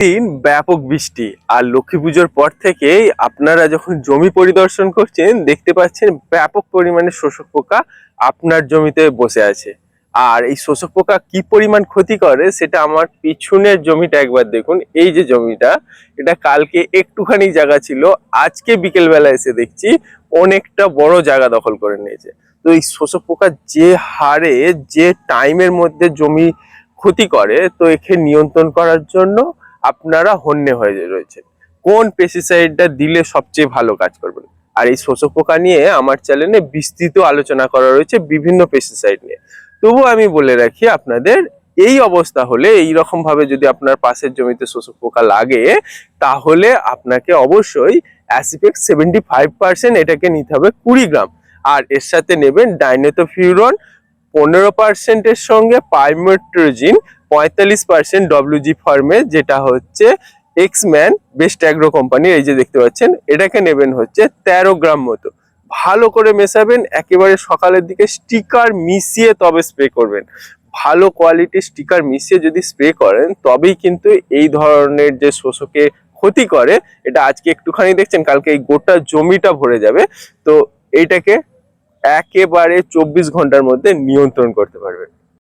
দিন ব্যাপক বৃষ্টি আর লক্ষ্মী পুজোর পর থেকেই আপনারা যখন জমি পরিদর্শন করছেন, দেখতে পাচ্ছেন ব্যাপক পরিমাণে শোষক পোকা আপনার জমিতে বসে আছে। আর এই শোষক পোকা কি পরিমাণ ক্ষতি করে সেটা আমার পিছনের জমিটা একবার দেখুন। এই যে জমিটা, এটা কালকে একটুখানি জায়গা ছিল, আজকে বিকেলবেলা এসে দেখছি অনেকটা বড় জায়গা দখল করে নিয়েছে। তো এই শোষক পোকা যে হারে, যে টাইমের মধ্যে জমি ক্ষতি করে, তো একে নিয়ন্ত্রণ করার জন্য আপনারা হন্যে হয়ে রয়েছে কোন পেস্টিসাইডটা দিলে সবচেয়ে ভালো কাজ করবেন আর এই শোষক পোকা নিয়ে আমার চ্যানেলে বিস্তৃত আলোচনা করা রয়েছে বিভিন্ন পেস্টিসাইড নিয়ে। তবু আমি বলে রাখি, আপনাদের এই অবস্থা হলে, এই রকম ভাবে যদি আপনার পাশের জমিতে শোষক পোকা লাগে, তাহলে আপনাকে অবশ্যই অ্যাসিপেক্স সেভেন্টি ফাইভ পার্সেন্ট এটাকে নিতে হবে কুড়ি গ্রাম। আর এর সাথে নেবেন ডাইনেটোফিউরন পনেরো পার্সেন্টের সঙ্গে পাইমেট্রোজিন পঁয়তাল্লিশ পার্সেন্ট ডব্লিউজি ফার্মে যেটা হচ্ছে এক্সম্যান বেস্ট অ্যাগ্রো কোম্পানি এই যে দেখতে পাচ্ছেন, এটাকে নেবেন হচ্ছে তেরো গ্রাম মতো। ভালো করে মেশাবেন, একেবারে সকালের দিকে স্টিকার মিশিয়ে তবে স্প্রে করবেন। ভালো কোয়ালিটির স্টিকার মিশিয়ে যদি স্প্রে করেন, তবেই কিন্তু এই ধরনের যে শোষকে ক্ষতি করে, এটা আজকে একটুখানি দেখছেন, কালকে এই গোটা জমিটা ভরে যাবে। তো এইটাকে একেবারে চব্বিশ ঘণ্টার মধ্যে নিয়ন্ত্রণ করতে পারবেন।